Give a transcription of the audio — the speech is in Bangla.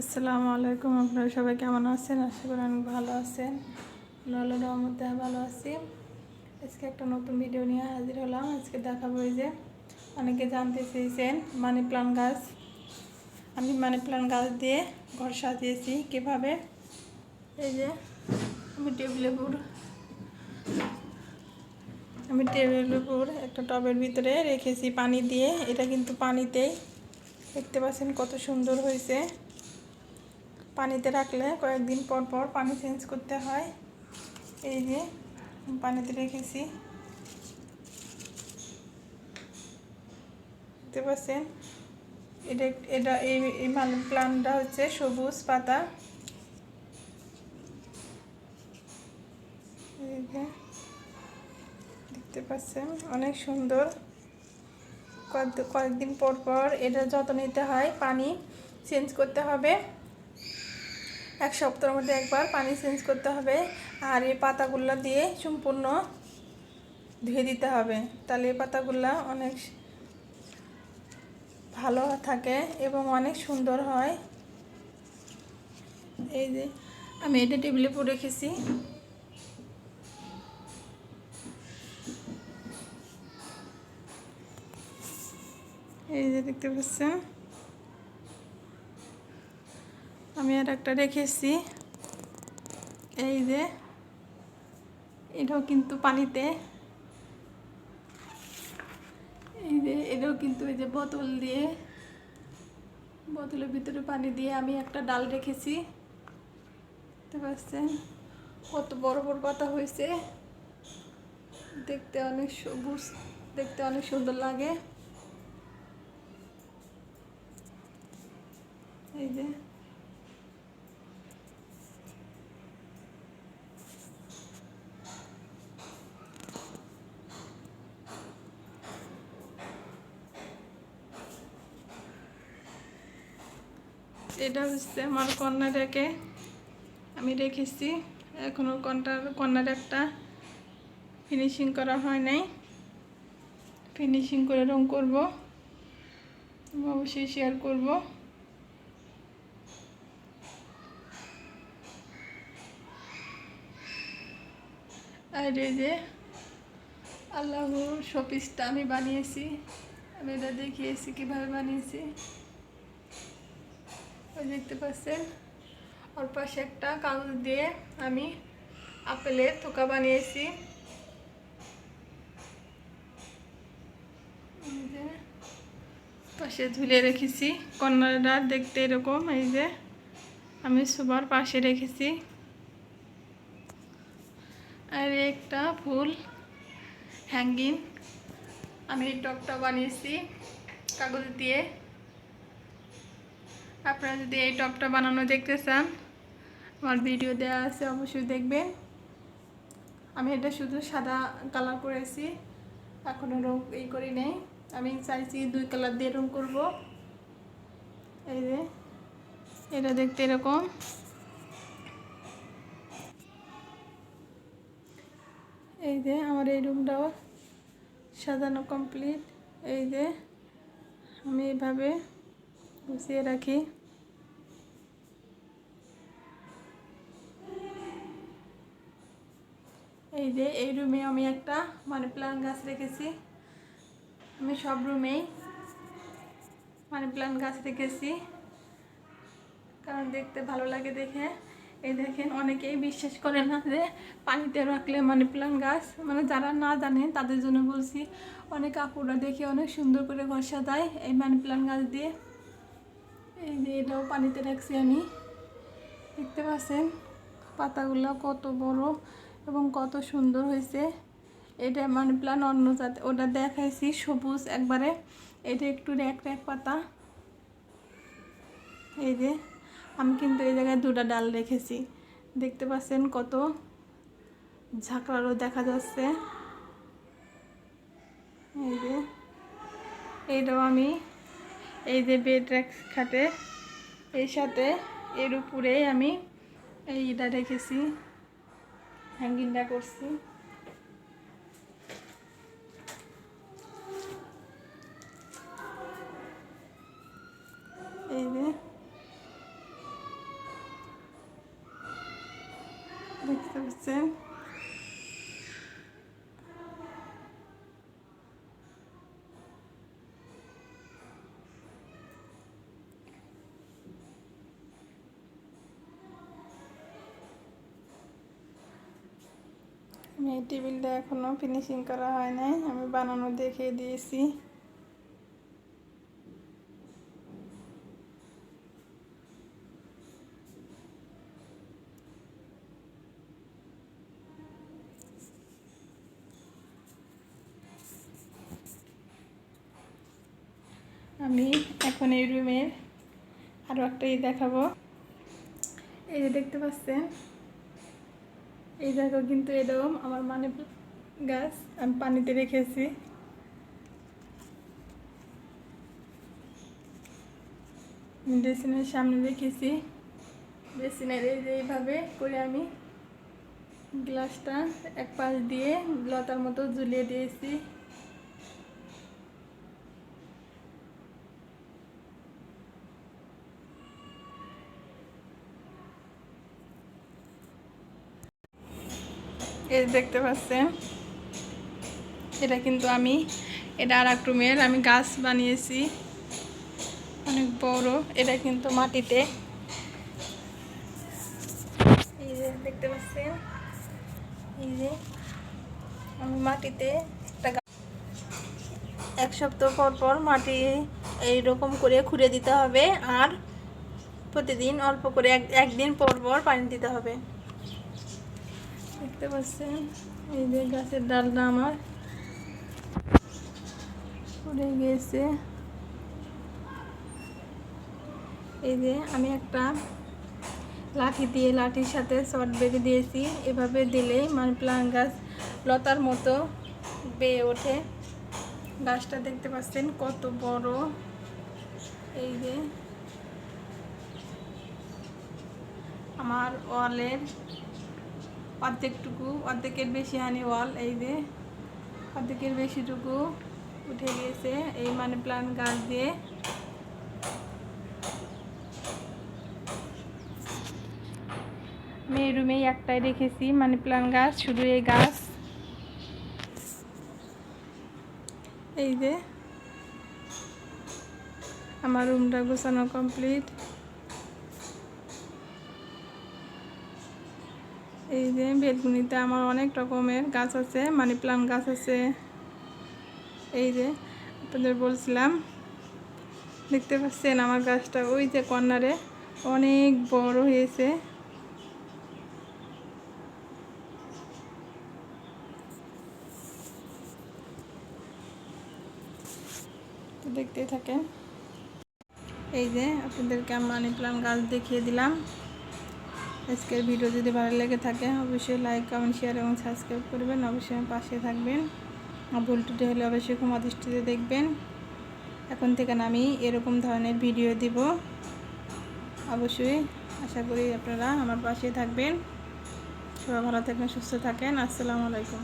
আসসালামু আলাইকুম, আপনারা সবাই কেমন আছেন? আশা করি অনেক ভালো আছেন। আল্লাহ রহমতে ভালো আছি। আজকে একটা নতুন ভিডিও নিয়ে হাজির হলাম। আজকে দেখাবো যে অনেকে জানতে চেয়েছেন মানি প্লান্ট গাছ। আমি মানি প্লান্ট গাছ দিয়ে ঘর সাজিয়েছি কীভাবে? এই যে আমি উপর আমি টেবিলের উপর একটা টবের ভিতরে রেখেছি পানি দিয়ে। এটা কিন্তু পানিতেই। দেখতে পাচ্ছেন কত সুন্দর হয়েছে। পানিতে রাখলে কয়েকদিন পর পর পানি চেঞ্জ করতে হয়। এই যে পানিতে রেখেছি। দেখতে পাচ্ছেন? এটা এটা, এই এই মানি প্লান্টটা হচ্ছে সবুজ পাতা। দেখতে পাচ্ছেন? অনেক সুন্দর। কয়েক, কয়েকদিন পর পর এটা যত্ন নিতে হয়, পানি চেঞ্জ করতে হবে। এক সপ্তাহের মধ্যে একবার পানি চেঞ্জ করতে হবে আর এই পাতাগুলো দিয়ে সম্পূর্ণ ধুয়ে দিতে হবে। তাহলে এই পাতাগুলো অনেক ভালো থাকে এবং অনেক সুন্দর হয়। এই যে আমি এটা টেবিলে পরে রেখেছি। এই যে দেখতে পাচ্ছেন আমি আর একটা রেখেছি এই যে, এটাও কিন্তু পানিতে। এই যে, এটাও কিন্তু এই যে বোতল দিয়ে, বোতলের ভিতরে পানি দিয়ে আমি একটা ডাল রেখেছি। দেখতে পাচ্ছেন? কত বড় বড় পাতা হয়েছে। দেখতে অনেক সবুজ, দেখতে অনেক সুন্দর লাগে। এই যে এটা হচ্ছে আমার কন্যাটাকে আমি রেখেছি এখনও কন্যার কন্যার একটা ফিনিশিং করা হয় নাই। ফিনিশিং করে রং করব। অবশ্যই শেয়ার করব। আর এই যে আল্লাহর শপিসটা আমি বানিয়েছি। আমি এটা দেখিয়েছি, কীভাবে বানিয়েছি। দেখতে পাচ্ছেন? ওর পাশে একটা কাগজ দিয়ে আমি আপেলের থোকা বানিয়েছি। পাশে ঝুলে রেখেছি। কর্নারটা দেখতে এরকম, এই যে আমি সবার পাশে রেখেছি। আর একটা ফুল হ্যাঙ্গিং আমি টকটা বানিয়েছি কাগজ দিয়ে। আপনারা যদি এই টপটা বানানো দেখতে চান, আমার ভিডিও দেওয়া আছে, অবশ্যই দেখবেন। আমি এটা শুধু সাদা কালার করেছি এখনও রং এই করি নেই। আমি চাইছি দুই কালার দিয়ে রং করব। এই যে, এটা দেখতে এরকম। এই যে, আমার এই রুমটাও সাজানো কমপ্লিট। এই যে, আমি এইভাবে গুছিয়ে রাখি। এই যে, এই রুমে আমি একটা, মানি প্লান্ট গাছ রেখেছি। আমি সব রুমেই, মানি প্লান্ট গাছ রেখেছি। কারণ দেখতে ভালো লাগে দেখে। এই দেখেন, অনেকেই বিশ্বাস করে না যে পানিতে রাখলে মানি প্লান্ট গাছ মানে যারা না জানে তাদের জন্য বলছি, অনেক আপুরা দেখে অনেক সুন্দর করে ঘর সাজায় এই মানি প্লান্ট গাছ দিয়ে। এই যে, এটাও পানিতে রাখছি আমি। দেখতে পাচ্ছেন, পাতাগুলো কত বড়। এবং কত সুন্দর হয়েছে। এটা মানি প্লান্ট অন্য জাত ওটা দেখাইছি সবুজ একবারে। এটা একটু র্যাক র্যাক পাতা। এই যে, আমি কিন্তু এই জায়গায় দুটা ডাল রেখেছি। দেখতে পাচ্ছেন কত ঝাঁকড়ারও দেখা যাচ্ছে। এই যে, এইটাও আমি এই যে বেড র্যাক খাটে। এর সাথে এর উপরেই আমি এইটা রেখেছি। হ্যাঙ্গিংটা করছি এই যে দেখতে পাচ্ছেন এই টেবিলটা এখনও ফিনিশিং করা হয় নাই, আমি বানানো দেখিয়ে দিয়েছি। আমি এখন এই রুমের আরও একটা ই দেখাবো। এই যে দেখতে পাচ্ছেন এই দেখো কিন্তু এরকম আমার মানে গাছ, আমি পানিতে রেখেছি। ড্রেসিনের সামনে রেখেছি। বেসিনের এই যে এইভাবে করে আমি গ্লাসটা এক পাশ দিয়ে লতার মতো ঝুলিয়ে দিয়েছি। এই দেখতে পাচ্ছেন? এটা কিন্তু আমি, এটা আর এক রুমের আমি গাছ বানিয়েছি। অনেক বড়, এটা কিন্তু মাটিতে। এই যে, দেখতে পাচ্ছেন? এই যে, আমি মাটিতে একটা এক সপ্তাহ পর পর মাটি এইরকম করে খুঁড়ে দিতে হবে, আর প্রতিদিন অল্প করে এক একদিন পর পর পানি দিতে হবে। দেখতে পাচ্ছেন? এই যে গাছের ডালটা আমার। পড়ে গিয়েছে এই যে আমি একটা লাঠি দিয়ে লাঠির সাথে শর্ট বেঁধে দিয়েছি। এভাবে দিলেই মানে প্লান গাছ লতার মতো বেয়ে ওঠে। গাছটা দেখতে পাচ্ছেন কত বড়। এই যে আমার ওয়ালের অর্ধেকটুকু, অর্ধেকের বেশি হানি ওয়াল এই যে অর্ধেকের বেশিটুকু উঠে গিয়েছে। এই মানি প্লান্ট গাছ দিয়ে। এই রুমেই একটাই রেখেছি মানি প্লান্ট গাছ, শুধু এই গাছ। এই যে আমার রুমটা গোছানো কমপ্লিট এই যে বেলকুনিতে আমার অনেক রকমের গাছ আছে মানি প্লান্ট গাছ আছে। এই যে আপনাদের বলছিলাম, দেখতে পাচ্ছেন আমার গাছটা ওই যে কর্নারে অনেক বড় হয়েছে। দেখতেই থাকেন। এই যে আপনাদেরকে আমি মানি প্লান্ট গাছ দেখিয়ে দিলাম। আজকের ভিডিও যদি ভালো লেগে থাকে, অবশ্যই লাইক কমেন্ট শেয়ার এবং সাবস্ক্রাইব করবেন। অবশ্যই আমার পাশে থাকবেন। ভুল টুটে হলে অবশ্যই খুব দৃষ্টিতে দেখবেন। এখন থেকে আমি এরকম ধরনের ভিডিও দিব। অবশ্যই আশা করি আপনারা আমার পাশে থাকবেন। সবাই ভালো থাকবেন, সুস্থ থাকেন। আসসালামু আলাইকুম।